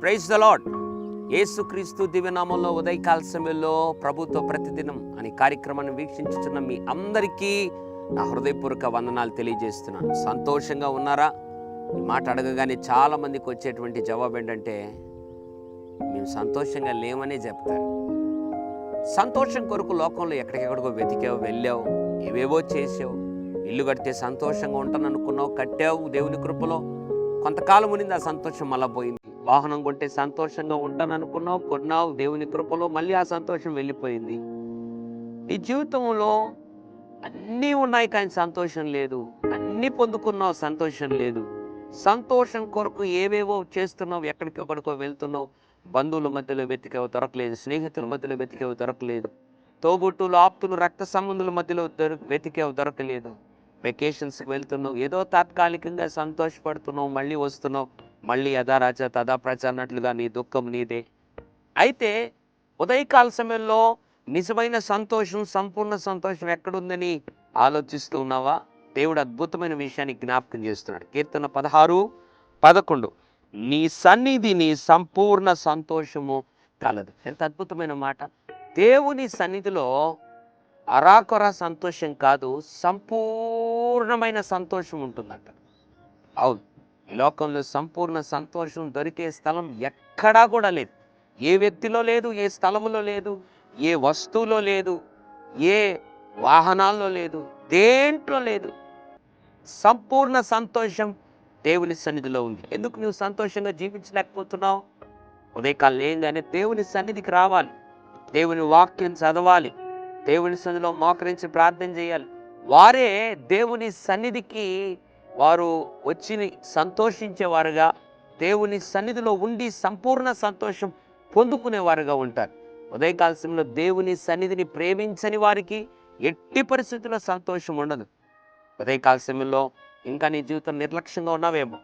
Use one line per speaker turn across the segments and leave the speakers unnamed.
Praise the Lord ఏసుక్రీస్తు దివ్యనామంలో ఉదయకాల సమయంలో ప్రభుత్వ ప్రతిదినం అనే కార్యక్రమాన్ని వీక్షించుతున్న మీ అందరికీ నా హృదయపూర్వక వందనాలు తెలియజేస్తున్నాను. సంతోషంగా ఉన్నారా? ఈ మాట అడగగానే చాలా మందికి వచ్చేటువంటి జవాబు ఏంటంటే మేము సంతోషంగా లేమనే చెప్తారు. సంతోషం కొరకు లోకంలో ఎక్కడికెక్కడికో వెతికావు వెళ్ళావు ఏవేవో చేసావు. ఇల్లు కడితే సంతోషంగా ఉంటాను అనుకున్నావు కట్టావు దేవుని కృపలో. కొంతకాలం ఉన్నింది ఆ సంతోషం మళ్ళా పోయింది. వాహనం కొంటే సంతోషంగా ఉంటాను అనుకున్నావు కొన్నావు దేవుని కృపలో మళ్ళీ ఆ సంతోషం వెళ్ళిపోయింది. నీ జీవితంలో అన్నీ ఉన్నాయి కానీ సంతోషం లేదు. అన్నీ పొందుకున్నావు సంతోషం లేదు. సంతోషం కొరకు ఏవేవో చేస్తున్నావు ఎక్కడికొక్కడికో వెళ్తున్నావు. బంధువుల మధ్యలో వెతికే దొరకలేదు. స్నేహితుల మధ్యలో వెతికేవి దొరకలేదు. తోబుట్టులు ఆప్తులు రక్త సంబంధుల మధ్యలో వెతికే దొరకలేదు. వెకేషన్స్కి వెళ్తున్నావు. ఏదో తాత్కాలికంగా సంతోషపడుతున్నావు మళ్ళీ వస్తున్నావు. మళ్ళీ యథారాజ తదా ప్రజ అన్నట్లుగా నీ దుఃఖం నీదే. అయితే ఉదయకాల సమయంలో నిజమైన సంతోషం సంపూర్ణ సంతోషం ఎక్కడుందని ఆలోచిస్తూ ఉన్నావా? దేవుడు అద్భుతమైన విషయాన్ని జ్ఞాపకం చేస్తున్నాడు. కీర్తన పదహారు పదకొండు. నీ సన్నిధిని సంపూర్ణ సంతోషము కలదు. ఎంత అద్భుతమైన మాట. దేవుని సన్నిధిలో అరాకొర సంతోషం కాదు సంపూర్ణమైన సంతోషం ఉంటుందంట. అవును లోకంలో సంపూర్ణ సంతోషం దొరికే స్థలం ఎక్కడా కూడా లేదు. ఏ వ్యక్తిలో లేదు ఏ స్థలములో లేదు ఏ వస్తువులో లేదు ఏ వాహనాల్లో లేదు దేంట్లో లేదు. సంపూర్ణ సంతోషం దేవుని సన్నిధిలో ఉంది. ఎందుకు నువ్వు సంతోషంగా జీవించలేకపోతున్నావు? ఉదయకాలం ఏంగానే దేవుని సన్నిధికి రావాలి. దేవుని వాక్యం చదవాలి. దేవుని సన్నిధిలో మోకరించి ప్రార్థన చేయాలి. వారే దేవుని సన్నిధికి వారు వచ్చి సంతోషించేవారుగా దేవుని సన్నిధిలో ఉండి సంపూర్ణ సంతోషం పొందుకునేవారుగా ఉంటారు. ఉదయకాల సమయంలో దేవుని సన్నిధిని ప్రేమించని వారికి ఎట్టి పరిస్థితుల్లో సంతోషం ఉండదు. ఉదయకాల సమయంలో ఇంకా నీ జీవితం నిర్లక్ష్యంగా ఉన్నావేమో?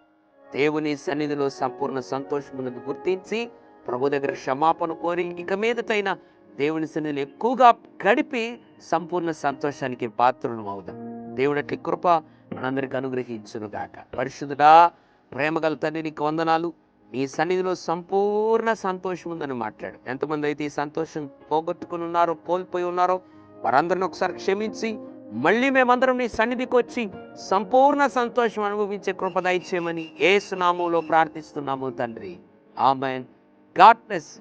దేవుని సన్నిధిలో సంపూర్ణ సంతోషం ఉన్నది గుర్తించి ప్రభు దగ్గర క్షమాపణ కోరి ఇక మీదటైన దేవుని సన్నిధిని ఎక్కువగా గడిపి సంపూర్ణ సంతోషానికి పాత్రను అవుదాం. దేవుడి కృప మనందరికి అనుగ్రహించును గాక పరిశుద్ధుడా ప్రేమగల తండ్రి నీకు వందనాలు. నీ సన్నిధిలో సంపూర్ణ సంతోషం ఉందని మాట్లాడు. ఎంతమంది అయితే ఈ సంతోషం పోగొట్టుకుని ఉన్నారో కోల్పోయి ఉన్నారో వారందరిని ఒకసారి క్షమించి మళ్ళీ మేమందరం నీ సన్నిధికి వచ్చి సంపూర్ణ సంతోషం అనుభవించే కృప దయచేయమని ఏ సునామంలో ప్రార్థిస్తున్నాము తండ్రి. ఆమెన్. God bless